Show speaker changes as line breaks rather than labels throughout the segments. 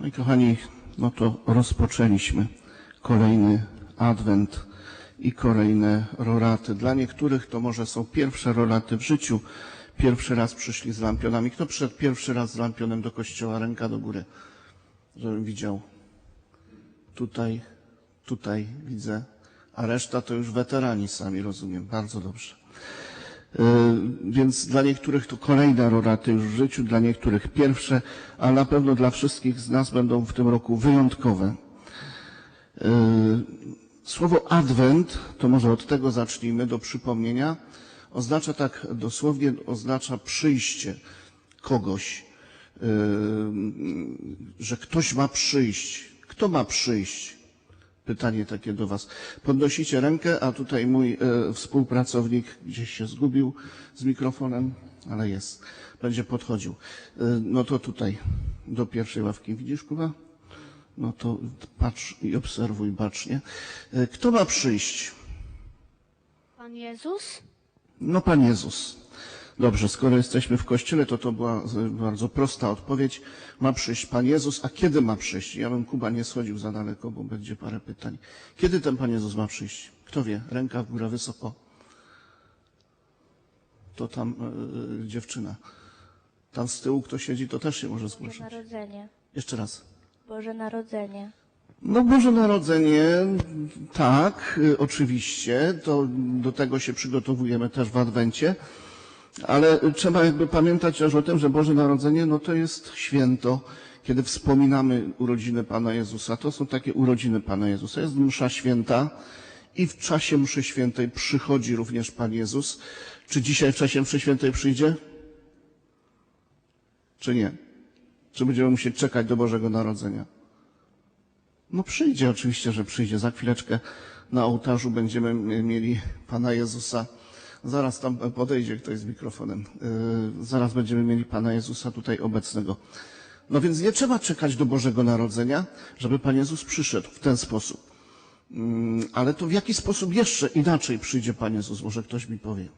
No i kochani, no to rozpoczęliśmy kolejny adwent i kolejne roraty. Dla niektórych to może są pierwsze roraty w życiu. Pierwszy raz przyszli z lampionami. Kto przyszedł pierwszy raz z lampionem do kościoła? Ręka do góry, żebym widział. Tutaj, tutaj widzę. A reszta to już weterani sami, rozumiem. Bardzo dobrze. Yy, Więc dla niektórych to kolejne roraty już w życiu, dla niektórych pierwsze, a na pewno dla wszystkich z nas będą w tym roku wyjątkowe. Yy, Słowo adwent, to może od tego zacznijmy, do przypomnienia, oznacza tak dosłownie, oznacza przyjście kogoś, yy, że ktoś ma przyjść. Kto ma przyjść? Pytanie takie do Was. Podnosicie rękę, a tutaj mój e, współpracownik gdzieś się zgubił z mikrofonem, ale jest. Będzie podchodził. E, no to tutaj, do pierwszej ławki. Widzisz, Kuba? No to patrz i obserwuj bacznie. E, Kto ma przyjść?
Pan Jezus?
No Pan Jezus. Dobrze, skoro jesteśmy w kościele, to to była z- bardzo prosta odpowiedź. Ma przyjść Pan Jezus, a kiedy ma przyjść? Ja bym Kuba nie schodził za daleko, bo będzie parę pytań. Kiedy ten Pan Jezus ma przyjść? Kto wie? Ręka w górę wysoko. To tam e, dziewczyna. Tam z tyłu kto siedzi, to też się może
Boże
zgłosić.
Narodzenie.
Jeszcze raz.
Boże Narodzenie.
No Boże Narodzenie, tak, y, oczywiście, to do tego się przygotowujemy też w Adwencie, ale trzeba jakby pamiętać też o tym, że Boże Narodzenie, no to jest święto, kiedy wspominamy urodziny Pana Jezusa. To są takie urodziny Pana Jezusa. Jest msza święta i w czasie mszy świętej przychodzi również Pan Jezus. Czy dzisiaj w czasie mszy świętej przyjdzie? Czy nie? Czy będziemy musieć czekać do Bożego Narodzenia? No przyjdzie, oczywiście, że przyjdzie. Za chwileczkę na ołtarzu będziemy mieli Pana Jezusa. Zaraz tam podejdzie ktoś z mikrofonem. Yy, Zaraz będziemy mieli Pana Jezusa tutaj obecnego. No więc nie trzeba czekać do Bożego Narodzenia, żeby Pan Jezus przyszedł w ten sposób. Mm, Ale to w jaki sposób jeszcze inaczej przyjdzie Pan Jezus? Może ktoś mi powie.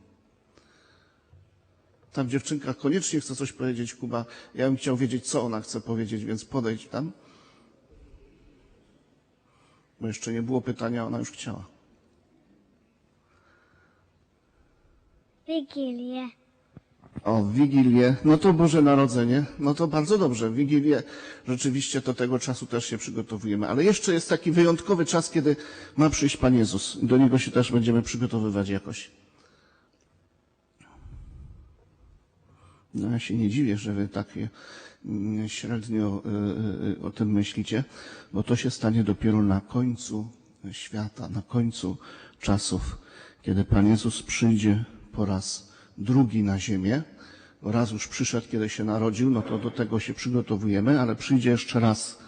Tam dziewczynka koniecznie chce coś powiedzieć, Kuba. Ja bym chciał wiedzieć, co ona chce powiedzieć, więc podejdź tam. Bo jeszcze nie było pytania, ona już chciała.
Wigilię.
O, Wigilię, no to Boże Narodzenie, no to bardzo dobrze. Wigilię, rzeczywiście do tego czasu też się przygotowujemy. Ale jeszcze jest taki wyjątkowy czas, kiedy ma przyjść Pan Jezus. Do niego się też będziemy przygotowywać jakoś. No ja się nie dziwię, że wy tak mm, średnio y, y, o tym myślicie, bo to się stanie dopiero na końcu świata, na końcu czasów, kiedy Pan Jezus przyjdzie po raz drugi na ziemię. Raz już przyszedł, kiedy się narodził, no to do tego się przygotowujemy, ale przyjdzie jeszcze raz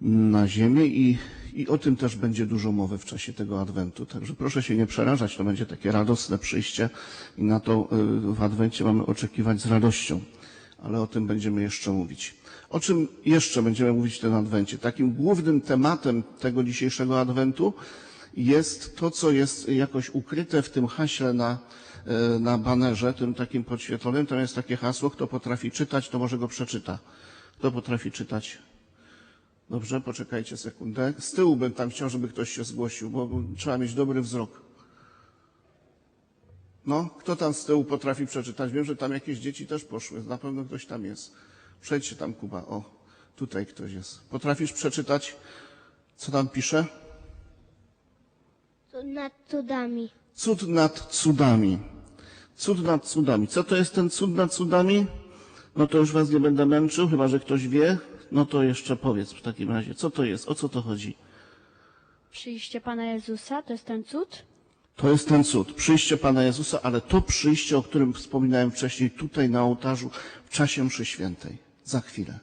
na ziemię i, i o tym też będzie dużo mowy w czasie tego Adwentu. Także proszę się nie przerażać, to będzie takie radosne przyjście i na to y, w Adwencie mamy oczekiwać z radością. Ale o tym będziemy jeszcze mówić. O czym jeszcze będziemy mówić w tym Adwencie? Takim głównym tematem tego dzisiejszego Adwentu jest to, co jest jakoś ukryte w tym haśle na, y, na banerze, tym takim podświetlonym. Tam jest takie hasło, kto potrafi czytać, to może go przeczyta. Kto potrafi czytać? Dobrze, poczekajcie sekundę. Z tyłu bym tam chciał, żeby ktoś się zgłosił, bo trzeba mieć dobry wzrok. No, kto tam z tyłu potrafi przeczytać? Wiem, że tam jakieś dzieci też poszły. Na pewno ktoś tam jest. Przejdźcie tam, Kuba. O, tutaj ktoś jest. Potrafisz przeczytać, co tam pisze?
Cud nad cudami.
Cud nad cudami. Cud nad cudami. Co to jest ten cud nad cudami? No to już was nie będę męczył, chyba że ktoś wie. No to jeszcze powiedz w takim razie, co to jest, o co to chodzi?
Przyjście Pana Jezusa to jest ten cud?
To jest ten cud, przyjście Pana Jezusa, ale to przyjście, o którym wspominałem wcześniej, tutaj na ołtarzu, w czasie mszy świętej, za chwilę.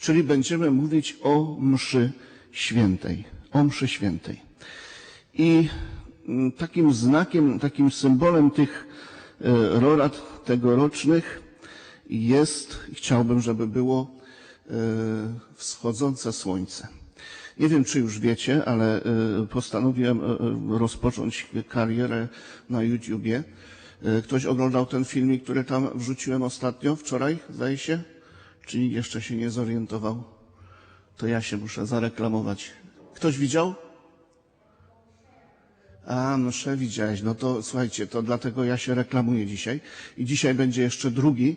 Czyli będziemy mówić o mszy świętej, o mszy świętej. I mm, takim znakiem, takim symbolem tych e, rorat tegorocznych jest, chciałbym, żeby było e, wschodzące słońce. Nie wiem, czy już wiecie, ale e, postanowiłem rozpocząć karierę na YouTubie. Ktoś oglądał ten filmik, który tam wrzuciłem ostatnio, wczoraj, zdaje się? Czy nikt jeszcze się nie zorientował? To ja się muszę zareklamować. Ktoś widział? A, nosze widziałeś. No to słuchajcie, to dlatego ja się reklamuję dzisiaj. I dzisiaj będzie jeszcze drugi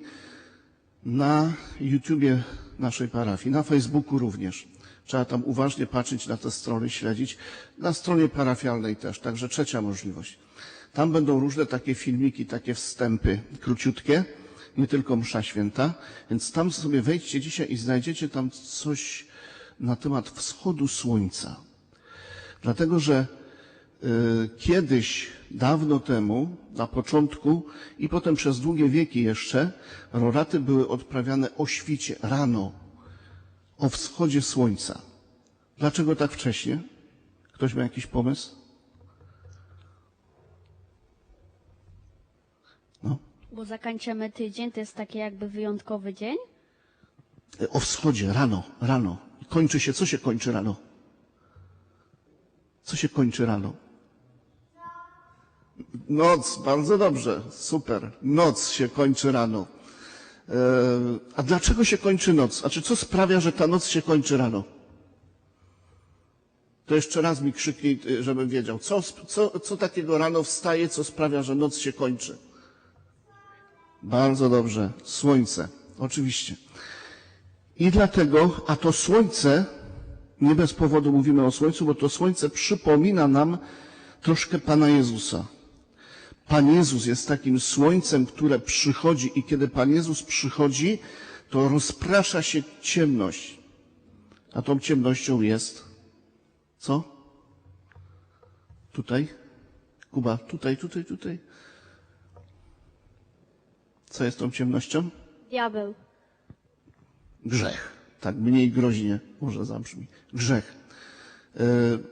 na YouTubie naszej parafii, na Facebooku również. Trzeba tam uważnie patrzeć na te strony, śledzić. Na stronie parafialnej też, także trzecia możliwość. Tam będą różne takie filmiki, takie wstępy króciutkie, nie tylko msza święta, więc tam sobie wejdźcie dzisiaj i znajdziecie tam coś na temat wschodu słońca. Dlatego, że kiedyś, dawno temu, na początku i potem przez długie wieki jeszcze, roraty były odprawiane o świcie, rano, o wschodzie słońca. Dlaczego tak wcześnie? Ktoś ma jakiś pomysł? No.
Bo zakończymy tydzień, to jest taki jakby wyjątkowy dzień.
Y, O wschodzie, rano, rano. Kończy się, co się kończy rano? Co się kończy rano? Noc, bardzo dobrze, super. Noc się kończy rano. E, A dlaczego się kończy noc? A czy co sprawia, że ta noc się kończy rano? To jeszcze raz mi krzyknij, y, żebym wiedział. Co, co, co takiego rano wstaje, co sprawia, że noc się kończy? Bardzo dobrze. Słońce. Oczywiście. I dlatego, a to słońce, nie bez powodu mówimy o słońcu, bo to słońce przypomina nam troszkę Pana Jezusa. Pan Jezus jest takim słońcem, które przychodzi i kiedy Pan Jezus przychodzi, to rozprasza się ciemność. A tą ciemnością jest co? Tutaj? Kuba, tutaj, tutaj, tutaj. Co jest tą ciemnością?
Diabeł.
Grzech. Tak mniej groźnie może zabrzmi. Grzech. E,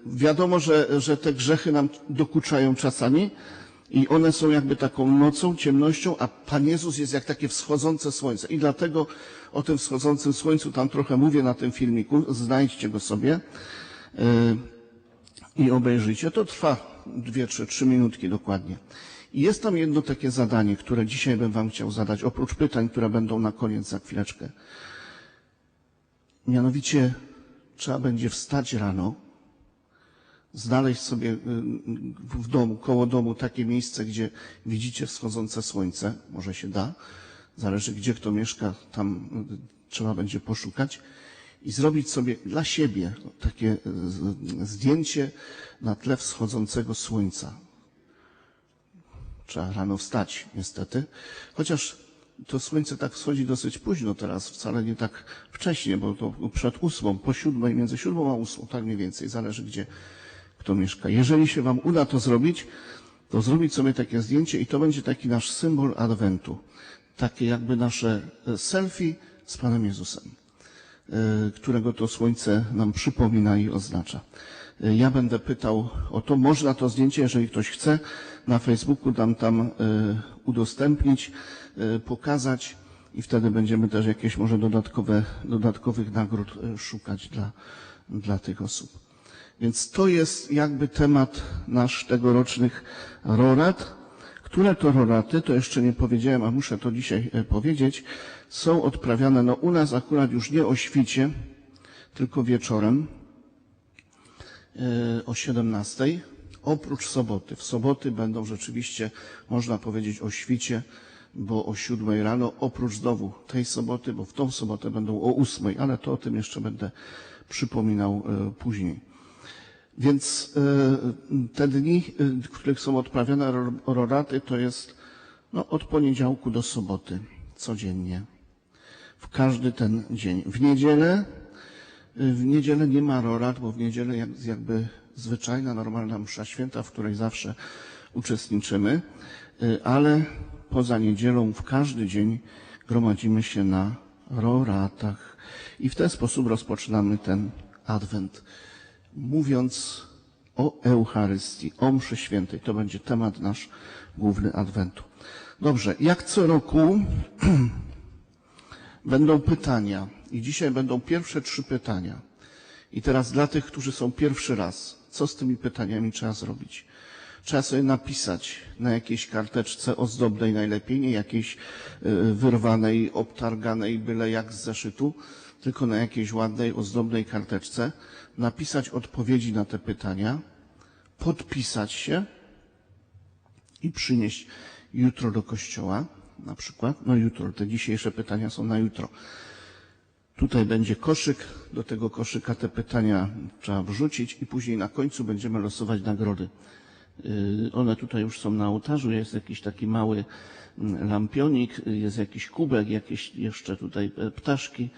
wiadomo, że, że te grzechy nam dokuczają czasami i one są jakby taką nocą, ciemnością, a Pan Jezus jest jak takie wschodzące słońce. I dlatego o tym wschodzącym słońcu tam trochę mówię na tym filmiku. Znajdźcie go sobie e, i obejrzyjcie. To trwa dwie, trzy, trzy minutki dokładnie. I jest tam jedno takie zadanie, które dzisiaj bym wam chciał zadać, oprócz pytań, które będą na koniec za chwileczkę. Mianowicie trzeba będzie wstać rano, znaleźć sobie y, w domu, koło domu takie miejsce, gdzie widzicie wschodzące słońce, może się da, zależy gdzie kto mieszka, tam y, trzeba będzie poszukać i zrobić sobie dla siebie takie y, zdjęcie na tle wschodzącego słońca. Trzeba rano wstać, niestety. Chociaż to słońce tak wschodzi dosyć późno teraz, wcale nie tak wcześnie, bo to przed ósmą, po siódmej, między siódmą a ósmą, tak mniej więcej, zależy gdzie kto mieszka. Jeżeli się Wam uda to zrobić, to zrobić sobie takie zdjęcie i to będzie taki nasz symbol Adwentu. Takie jakby nasze e, selfie z Panem Jezusem, e, którego to słońce nam przypomina i oznacza. E, Ja będę pytał o to, można to zdjęcie, jeżeli ktoś chce, na Facebooku dam tam udostępnić, pokazać i wtedy będziemy też jakieś może dodatkowe, dodatkowych nagród szukać dla, dla tych osób. Więc to jest jakby temat nasz tegorocznych rorat. Które to roraty, to jeszcze nie powiedziałem, a muszę to dzisiaj e, powiedzieć, są odprawiane, no u nas akurat już nie o świcie, tylko wieczorem e, o 17, oprócz soboty. W soboty będą rzeczywiście, można powiedzieć, o świcie, bo o 7 rano, oprócz znowu tej soboty, bo w tą sobotę będą o 8, ale to o tym jeszcze będę przypominał e, później. Więc e, te dni, e, w których są odprawiane ro- roraty, to jest no, od poniedziałku do soboty, codziennie. W każdy ten dzień. W niedzielę, e, w niedzielę nie ma rorat, bo w niedzielę jest jakby zwyczajna, normalna msza święta, w której zawsze uczestniczymy, ale poza niedzielą w każdy dzień gromadzimy się na roratach. I w ten sposób rozpoczynamy ten adwent mówiąc o Eucharystii, o mszy świętej. To będzie temat nasz główny Adwentu. Dobrze, jak co roku będą pytania i dzisiaj będą pierwsze trzy pytania. I teraz dla tych, którzy są pierwszy raz, co z tymi pytaniami trzeba zrobić? Trzeba sobie napisać na jakiejś karteczce ozdobnej najlepiej, nie jakiejś y, wyrwanej, obtarganej byle jak z zeszytu, tylko na jakiejś ładnej, ozdobnej karteczce, napisać odpowiedzi na te pytania, podpisać się i przynieść jutro do kościoła, na przykład. No jutro, te dzisiejsze pytania są na jutro. Tutaj będzie koszyk, do tego koszyka te pytania trzeba wrzucić i później na końcu będziemy losować nagrody. Yy, One tutaj już są na ołtarzu, jest jakiś taki mały mm, lampionik, jest jakiś kubek, jakieś jeszcze tutaj e, ptaszki,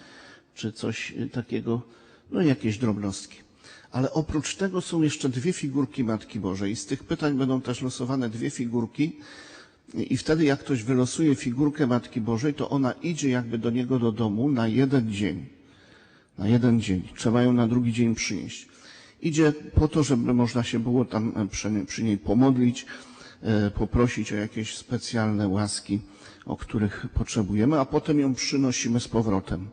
czy coś e, takiego, no jakieś drobnostki. Ale oprócz tego są jeszcze dwie figurki Matki Bożej z tych pytań będą też losowane dwie figurki i wtedy jak ktoś wylosuje figurkę Matki Bożej, to ona idzie jakby do niego do domu na jeden dzień. Na jeden dzień. Trzeba ją na drugi dzień przynieść. Idzie po to, żeby można się było tam e, przy, przy niej pomodlić, e, poprosić o jakieś specjalne łaski, o których potrzebujemy, a potem ją przynosimy z powrotem.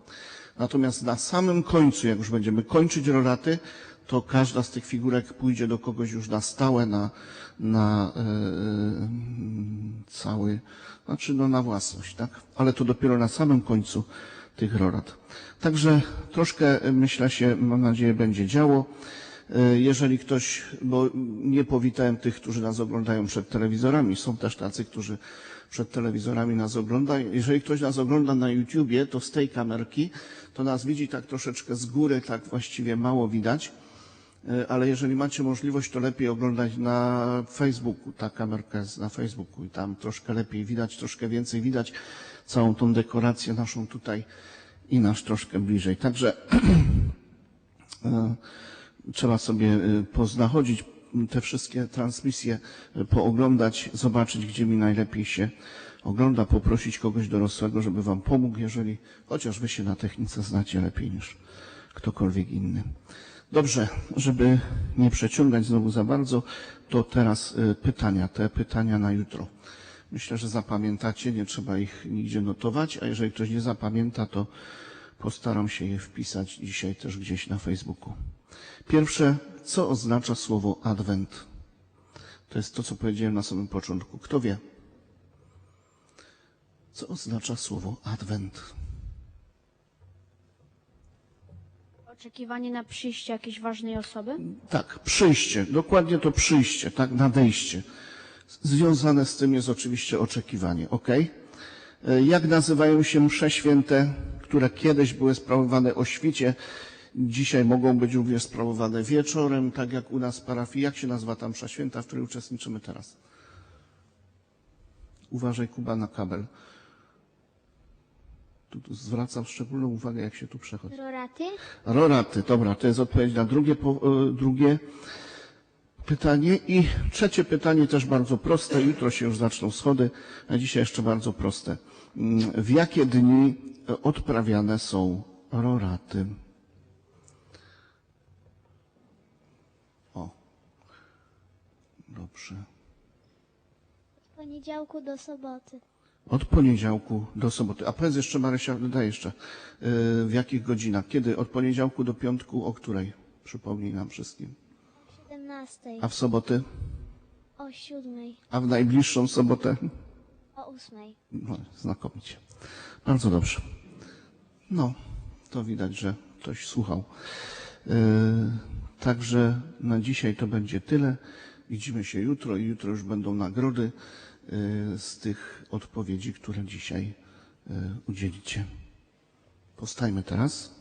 Natomiast na samym końcu, jak już będziemy kończyć roraty, to każda z tych figurek pójdzie do kogoś już na stałe, na, na e, cały, znaczy no na własność, tak? Ale to dopiero na samym końcu tych rorat. Także troszkę, e, myślę się, mam nadzieję, będzie działo. Jeżeli ktoś, bo nie powitałem tych, którzy nas oglądają przed telewizorami, są też tacy, którzy przed telewizorami nas oglądają. Jeżeli ktoś nas ogląda na YouTubie, to z tej kamerki, to nas widzi tak troszeczkę z góry, tak właściwie mało widać. E, Ale jeżeli macie możliwość, to lepiej oglądać na Facebooku. Ta kamerka jest na Facebooku i tam troszkę lepiej widać, troszkę więcej widać całą tą dekorację naszą tutaj i nasz troszkę bliżej. Także e, trzeba sobie e, poznachodzić te wszystkie transmisje, e, pooglądać, zobaczyć, gdzie mi najlepiej się ogląda, poprosić kogoś dorosłego, żeby wam pomógł, jeżeli chociaż wy się na technice znacie lepiej niż ktokolwiek inny. Dobrze, żeby nie przeciągać znowu za bardzo, to teraz e, pytania, te pytania na jutro. Myślę, że zapamiętacie, nie trzeba ich nigdzie notować, a jeżeli ktoś nie zapamięta, to postaram się je wpisać dzisiaj też gdzieś na Facebooku. Pierwsze, co oznacza słowo adwent? To jest to, co powiedziałem na samym początku. Kto wie? Co oznacza słowo adwent?
Oczekiwanie na przyjście jakiejś ważnej osoby?
Tak, przyjście, dokładnie to przyjście, tak, nadejście. Związane z tym jest oczywiście oczekiwanie, ok? Jak nazywają się msze święte, które kiedyś były sprawowane o świcie, dzisiaj mogą być również sprawowane wieczorem, tak jak u nas w parafii. Jak się nazywa ta msza święta, w której uczestniczymy teraz? Uważaj, Kuba, na kabel. Tu, tu zwracam szczególną uwagę, jak się tu przechodzi.
Roraty?
Roraty, dobra, to jest odpowiedź na drugie, e, drugie pytanie. I trzecie pytanie też bardzo proste. Jutro się już zaczną schody, a dzisiaj jeszcze bardzo proste. Mm, W jakie dni odprawiane są roraty? Dobrze.
Od poniedziałku do soboty.
Od poniedziałku do soboty. A powiedz jeszcze, Marysia, dodaj jeszcze, e, w jakich godzinach? Kiedy? Od poniedziałku do piątku, o której? Przypomnij nam wszystkim.
O 17,
A w soboty?
o 7,
A w najbliższą sobotę?
o 8.
No, znakomicie. Bardzo dobrze. No, to widać, że ktoś słuchał. Yy, także na dzisiaj to będzie tyle. Widzimy się jutro i jutro już będą nagrody yy, z tych odpowiedzi, które dzisiaj yy, udzielicie. Postajmy teraz.